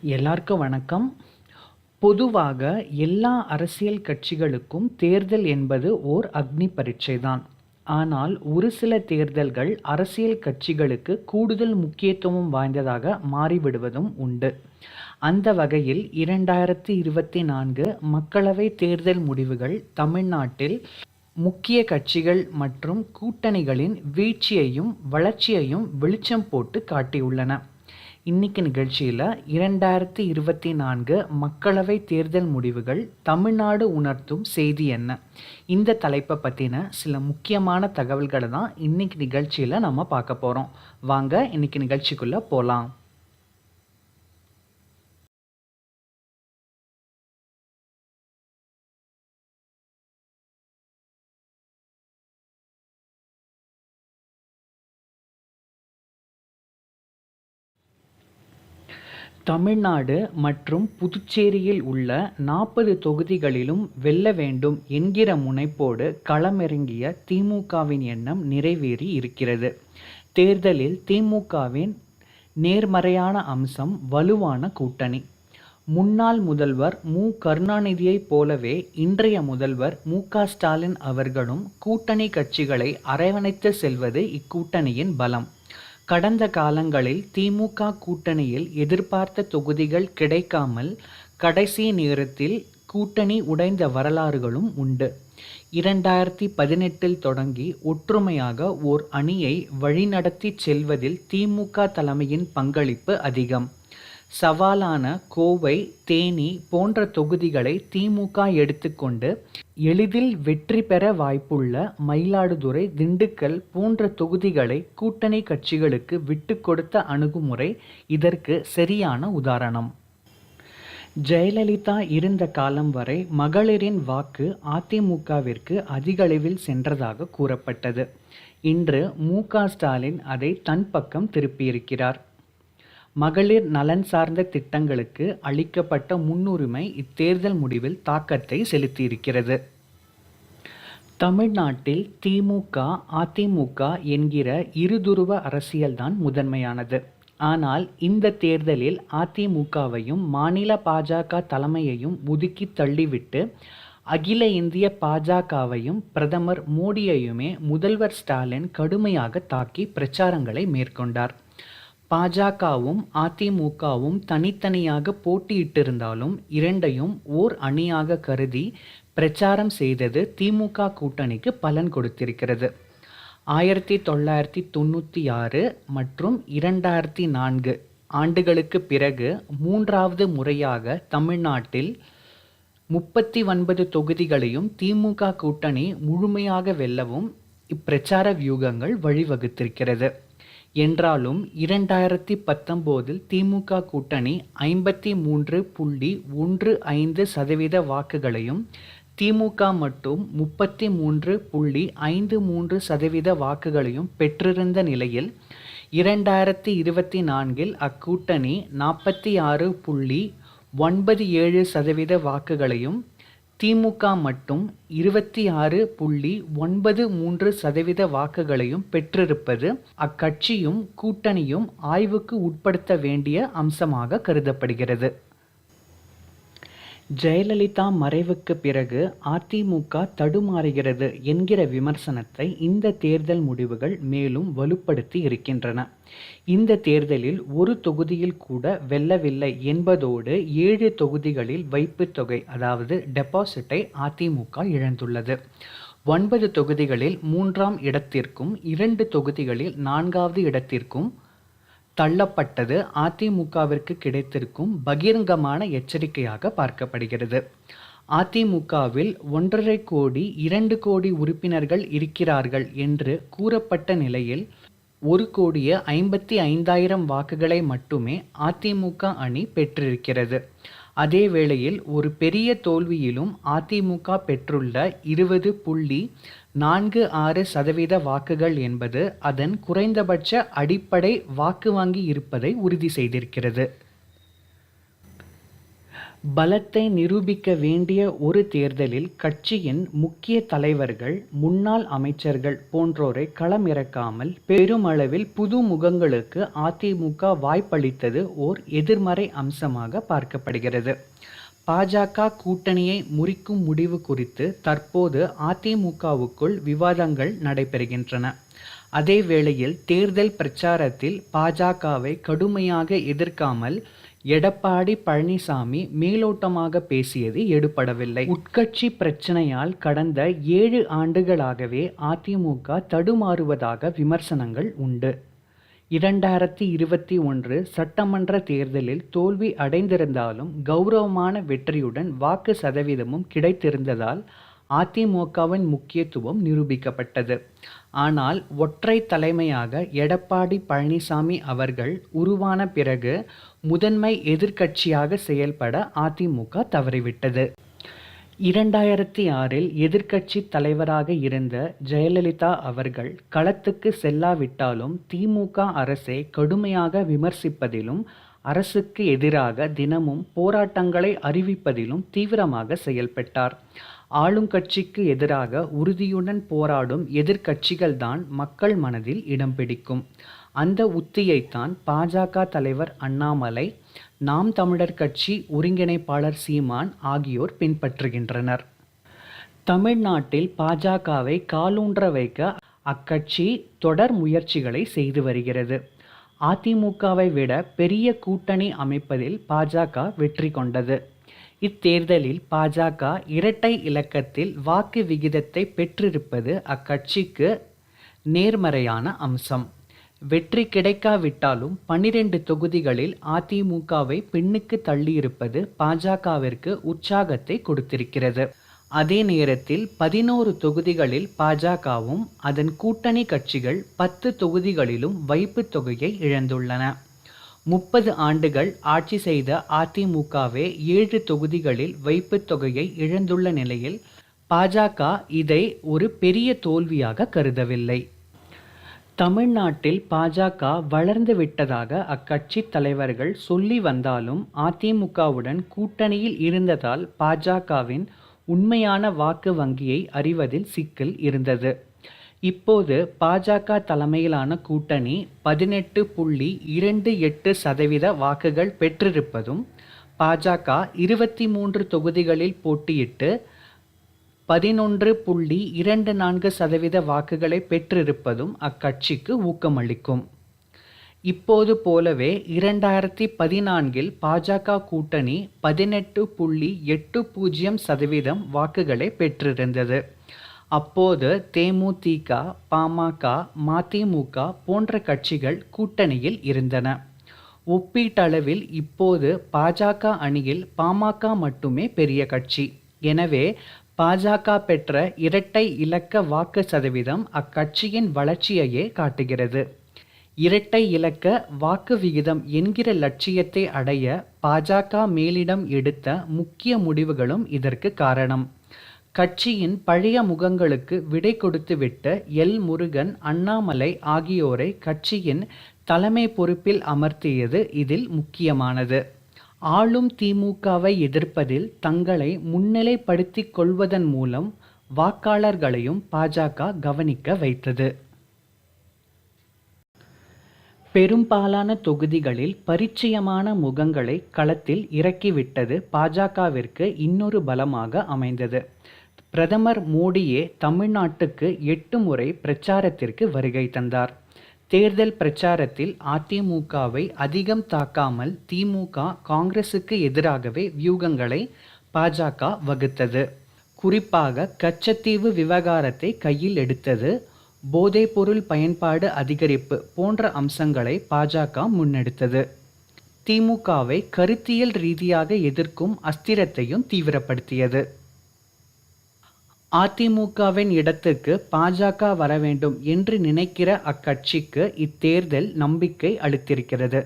எல்லாருக்கும் வணக்கம். பொதுவாக எல்லா அரசியல் கட்சிகளுக்கும் தேர்தல் என்பது ஓர் அக்னி பரீட்சை தான் ஆனால் ஒரு சில தேர்தல்கள் அரசியல் கட்சிகளுக்கு கூடுதல் முக்கியத்துவம் வாய்ந்ததாக மாறிவிடுவதும் உண்டு. அந்த வகையில் இரண்டாயிரத்தி இருபத்தி நான்கு மக்களவை தேர்தல் முடிவுகள் தமிழ்நாட்டில் முக்கிய கட்சிகள் மற்றும் கூட்டணிகளின் வீழ்ச்சியையும் வளர்ச்சியையும் வெளிச்சம் போட்டு காட்டியுள்ளன. இன்னைக்கு நிகழ்ச்சியில் இரண்டாயிரத்தி இருபத்தி நான்கு மக்களவை தேர்தல் முடிவுகள் தமிழ்நாடு உணர்த்தும் செய்தி என்ன? இந்த தலைப்பை பற்றின சில முக்கியமான தகவல்களை தான் இன்னைக்கு நிகழ்ச்சியில் நம்ம பார்க்க போகிறோம் வாங்க இன்னைக்கு நிகழ்ச்சிக்குள்ளே போகலாம் தமிழ்நாடு மற்றும் புதுச்சேரியில் உள்ள நாற்பது தொகுதிகளிலும் வெல்ல வேண்டும் என்கிற முனைப்போடு களமிறங்கிய திமுகவின் எண்ணம் நிறைவேறி இருக்கிறது. தேர்தலில் திமுகவின் நேர்மறையான அம்சம் வலுவான கூட்டணி. முன்னாள் முதல்வர் மு. கருணாநிதியைப் போலவே இன்றைய முதல்வர் மு. க. ஸ்டாலின் அவர்களும் கூட்டணி கட்சிகளை அரவணைத்து செல்வது இக்கூட்டணியின் பலம். கடந்த காலங்களில் திமுக கூட்டணியில் எதிர்பார்த்த தொகுதிகள் கிடைக்காமல் கடைசி நேரத்தில் கூட்டணி உடைந்த வரலாறுகளும் உண்டு. இரண்டாயிரத்தி பதினெட்டில் தொடங்கி ஒற்றுமையாக ஓர் அணியை வழிநடத்தி செல்வதில் திமுக தலைமையின் பங்களிப்பு அதிகம். சவாலான கோவை தேனி போன்ற தொகுதிகளை திமுக எடுத்துக்கொண்டு எளிதில் வெற்றி பெற வாய்ப்புள்ள மயிலாடுதுறை திண்டுக்கல் போன்ற தொகுதிகளை கூட்டணி கட்சிகளுக்கு விட்டு கொடுத்த அணுகுமுறை இதற்கு சரியான உதாரணம். ஜெயலலிதா இருந்த காலம் வரை மகளிரின் வாக்கு அதிமுகவிற்கு அதிகளவில் சென்றதாக கூறப்பட்டது. இன்று மு ஸ்டாலின் அதை தன் பக்கம் திருப்பியிருக்கிறார். மகளிர் நலன் சார்ந்த திட்டங்களுக்கு அளிக்கப்பட்ட முன்னுரிமை இத்தேர்தல் முடிவில் தாக்கத்தை செலுத்தியிருக்கிறது. தமிழ்நாட்டில் திமுக அதிமுக என்கிற இருதுருவ அரசியல்தான் முதன்மையானது. ஆனால் இந்த தேர்தலில் அதிமுகவையும் மாநில பாஜக தலைமையையும் ஒதுக்கி தள்ளிவிட்டு அகில இந்திய பாஜகவையும் பிரதமர் மோடியையுமே முதல்வர் ஸ்டாலின் கடுமையாக தாக்கி பிரச்சாரங்களை மேற்கொண்டார். பாஜகவும் அதிமுகவும் தனித்தனியாக போட்டியிட்டிருந்தாலும் இரண்டையும் ஓர் அணியாக கருதி பிரச்சாரம் செய்தது திமுக கூட்டணிக்கு பலன் கொடுத்திருக்கிறது. ஆயிரத்தி தொள்ளாயிரத்தி தொண்ணூற்றி ஆறு மற்றும் இரண்டாயிரத்தி நான்கு ஆண்டுகளுக்கு பிறகு மூன்றாவது முறையாக தமிழ்நாட்டில் முப்பத்தி ஒன்பது தொகுதிகளையும் திமுக கூட்டணி முழுமையாக வெல்லவும் இப்பிரச்சார வியூகங்கள் வழிவகுத்திருக்கிறது. என்றாலும் இரண்டாயிரத்தி பத்தொம்போதில் திமுக கூட்டணி ஐம்பத்தி மூன்று புள்ளி ஒன்று ஐந்து சதவீத வாக்குகளையும் திமுக மட்டும் முப்பத்தி மூன்று புள்ளி ஐந்து மூன்று சதவீத வாக்குகளையும் பெற்றிருந்த நிலையில் இரண்டாயிரத்தி இருபத்தி நான்கில் அக்கூட்டணி நாற்பத்தி ஆறு புள்ளி ஒன்பது ஏழு சதவீத வாக்குகளையும் திமுக மட்டும் இருபத்தி ஆறு புள்ளி ஒன்பது மூன்று சதவீத வாக்குகளையும் பெற்றிருப்பது அக்கட்சியும் கூட்டணியும் ஆய்வுக்கு உட்படுத்த வேண்டிய அம்சமாக கருதப்படுகிறது. ஜெயலலிதா மறைவுக்கு பிறகு அதிமுக தடுமாறுகிறது என்கிற விமர்சனத்தை இந்த தேர்தல் முடிவுகள் மேலும் வலுப்படுத்தி இருக்கின்றன. இந்த தேர்தலில் ஒரு தொகுதியில் கூட வெல்லவில்லை என்பதோடு ஏழு தொகுதிகளில் வைப்புத் தொகை அதாவது டெபாசிட்டை அதிமுக இழந்துள்ளது. ஒன்பது தொகுதிகளில் மூன்றாம் இடத்திற்கும் இரண்டு தொகுதிகளில் நான்காவது இடத்திற்கும் தள்ளப்பட்டது அதிமுகவிற்கு கிடைத்திருக்கும் பகிரங்கமான எச்சரிக்கையாக பார்க்கப்படுகிறது. அதிமுகவில் ஒன்றரை கோடி இரண்டு கோடி உறுப்பினர்கள் இருக்கிறார்கள் என்று கூறப்பட்ட நிலையில் ஒரு கோடியே ஐம்பத்தி ஐந்தாயிரம் வாக்குகளை மட்டுமே அதிமுக அணி பெற்றிருக்கிறது. அதே வேளையில் ஒரு பெரிய தோல்வியிலும் அதிமுக பெற்றுள்ள இருபது புள்ளி நான்கு ஆறு சதவீத வாக்குகள் என்பது அதன் குறைந்தபட்ச அடிப்படை வாக்கு வாங்கி இருப்பதை உறுதி செய்திருக்கிறது. பலத்தை நிரூபிக்க வேண்டிய ஒரு தேர்தலில் கட்சியின் முக்கிய தலைவர்கள் முன்னாள் அமைச்சர்கள் போன்றோரை களமிறக்காமல் பெருமளவில் புது முகங்களுக்கு அதிமுக வாய்ப்பளித்தது ஓர் எதிர்மறை அம்சமாக பார்க்கப்படுகிறது. பாஜக கூட்டணியை முறிக்கும் முடிவு குறித்து தற்போது அதிமுகவுக்குள் விவாதங்கள் நடைபெறுகின்றன. அதே வேளையில் தேர்தல் பிரச்சாரத்தில் பாஜகவை கடுமையாக எதிர்க்காமல் எடப்பாடி பழனிசாமி மேலோட்டமாக பேசியது எடுபடவில்லை. உட்கட்சி பிரச்சனையால் கடந்த ஏழு ஆண்டுகளாகவே அதிமுக தடுமாறுவதாக விமர்சனங்கள் உண்டு. இரண்டாயிரத்தி இருபத்தி ஒன்று சட்டமன்ற தேர்தலில் தோல்வி அடைந்திருந்தாலும் கௌரவமான வெற்றியுடன் வாக்கு சதவீதமும் கிடைத்திருந்ததால் அதிமுகவின் முக்கியத்துவம் நிரூபிக்கப்பட்டது. ஆனால் ஒற்றை தலைமையாக எடப்பாடி பழனிசாமி அவர்கள் உருவான பிறகு முதன்மை எதிர்க்கட்சியாக செயல்பட அதிமுக தவறிவிட்டது. இரண்டாயிரத்தி ஆறில் எதிர்க்கட்சி தலைவராக இருந்த ஜெயலலிதா அவர்கள் களத்துக்கு செல்லாவிட்டாலும் திமுக அரசை கடுமையாக விமர்சிப்பதிலும் அரசுக்கு எதிராக தினமும் போராட்டங்களை அறிவிப்பதிலும் தீவிரமாக செயல்பட்டார். ஆளும் கட்சிக்கு எதிராக உறுதியுடன் போராடும் எதிர்க்கட்சிகள்தான் மக்கள் மனதில் இடம் பிடிக்கும். அந்த உத்தியைத்தான் பாஜக தலைவர் அண்ணாமலை நாம் தமிழர் கட்சி ஒருங்கிணைப்பாளர் சீமான் ஆகியோர் பின்பற்றுகின்றனர். தமிழ்நாட்டில் பாஜகவை காலூன்ற வைக்க அக்கட்சி தொடர் முயற்சிகளை செய்து வருகிறது. அதிமுகவை விட பெரிய கூட்டணி அமைப்பதில் பாஜக வெற்றி கொண்டது. இத்தேர்தலில் பாஜக இரட்டை இலக்கத்தில் வாக்கு விகிதத்தை பெற்றிருப்பது அக்கட்சிக்கு நேர்மறையான அம்சம். வெற்றி கிடைக்காவிட்டாலும் பனிரெண்டு தொகுதிகளில் அதிமுகவை பின்னுக்கு தள்ளியிருப்பது பாஜகவிற்கு உற்சாகத்தை கொடுத்திருக்கிறது. அதே நேரத்தில் பதினோரு தொகுதிகளில் பாஜகவும் அதன் கூட்டணி கட்சிகள் பத்து தொகுதிகளிலும் வைப்பு தொகையை இழந்துள்ளன. முப்பது ஆண்டுகள் ஆட்சி செய்த அதிமுகவே ஏழு தொகுதிகளில் வைப்பு தொகையை இழந்துள்ள நிலையில் பாஜக இதை ஒரு பெரிய தோல்வியாக கருதவில்லை. தமிழ்நாட்டில் பாஜக வளர்ந்து விட்டதாக அக்கட்சி தலைவர்கள் சொல்லி வந்தாலும் அதிமுகவுடன் கூட்டணியில் இருந்ததால் பாஜகவின் உண்மையான வாக்கு வங்கியை அறிவதில் சிக்கல் இருந்தது. இப்போது பாஜக தலைமையிலான கூட்டணி பதினெட்டு புள்ளி இரண்டு எட்டு சதவீத வாக்குகள் பெற்றிருப்பதும் பாஜக இருபத்தி மூன்று தொகுதிகளில் போட்டியிட்டு பதினொன்று புள்ளி இரண்டு நான்கு சதவீத வாக்குகளை பெற்றிருப்பதும் அக்கட்சிக்கு ஊக்கமளிக்கும். இப்போது போலவே இரண்டாயிரத்தி பதினான்கில் பாஜக கூட்டணி பதினெட்டு புள்ளி எட்டு பூஜ்ஜியம் சதவீதம் வாக்குகளை பெற்றிருந்தது. அப்போது தேமுதிக பாமக மதிமுக போன்ற கட்சிகள் கூட்டணியில் இருந்தன. ஒப்பீட்டளவில் இப்போது பாஜக அணியில் பாமக மட்டுமே பெரிய கட்சி. எனவே பாஜக பெற்ற இரட்டை இலக்க வாக்கு சதவீதம் அக்கட்சியின் வளர்ச்சியையே காட்டுகிறது. இரட்டை இலக்க வாக்கு விகிதம் என்கிற லட்சியத்தை அடைய பாஜக மேலிடம் எடுத்த முக்கிய முடிவுகளும் இதற்கு காரணம். கட்சியின் பழைய முகங்களுக்கு விடை கொடுத்துவிட்ட எல். முருகன் அண்ணாமலை ஆகியோரை கட்சியின் தலைமை பொறுப்பில் அமர்த்தியது இதில் முக்கியமானது. ஆளும் திமுகவை எதிர்ப்பதில் தங்களை முன்னிலைப்படுத்திக் கொள்வதன் மூலம் வாக்காளர்களையும் பாஜக கவனிக்க வைத்தது. பெரும்பாலான தொகுதிகளில் பரிச்சயமான முகங்களை களத்தில் இறக்கிவிட்டது பாஜகவிற்கு இன்னொரு பலமாக அமைந்தது. பிரதமர் மோடியே தமிழ்நாட்டுக்கு எட்டு முறை பிரச்சாரத்திற்கு வருகை தந்தார். தேர்தல் பிரச்சாரத்தில் அதிமுகவை அதிகம் தாக்காமல் திமுக காங்கிரசுக்கு எதிராகவே வியூகங்களை பாஜக வகுத்தது. குறிப்பாக கச்சத்தீவு விவகாரத்தை கையில் எடுத்தது போதைப்பொருள் பயன்பாடு அதிகரிப்பு போன்ற அம்சங்களை பாஜக முன்னெடுத்தது. திமுகவை கருத்தியல் ரீதியாக எதிர்க்கும் அஸ்திரத்தையும் தீவிரப்படுத்தியது. அதிமுகவின் இடத்துக்கு பாஜக வர வேண்டும் என்று நினைக்கிற அக்கட்சிக்கு இத்தேர்தல் நம்பிக்கை அளித்திருக்கிறது.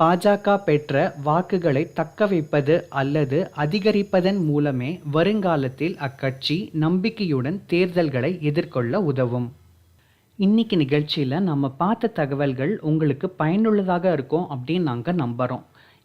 பாஜக பெற்ற வாக்குகளை தக்க வைப்பது அல்லது அதிகரிப்பதன் மூலமே வருங்காலத்தில் அக்கட்சி நம்பிக்கையுடன் தேர்தல்களை எதிர்கொள்ள உதவும். இன்னைக்கு நிகழ்ச்சியில் நம்ம பார்த்த தகவல்கள் உங்களுக்கு பயனுள்ளதாக இருக்கும் அப்படின்னு நாங்கள் நம்புகிறோம்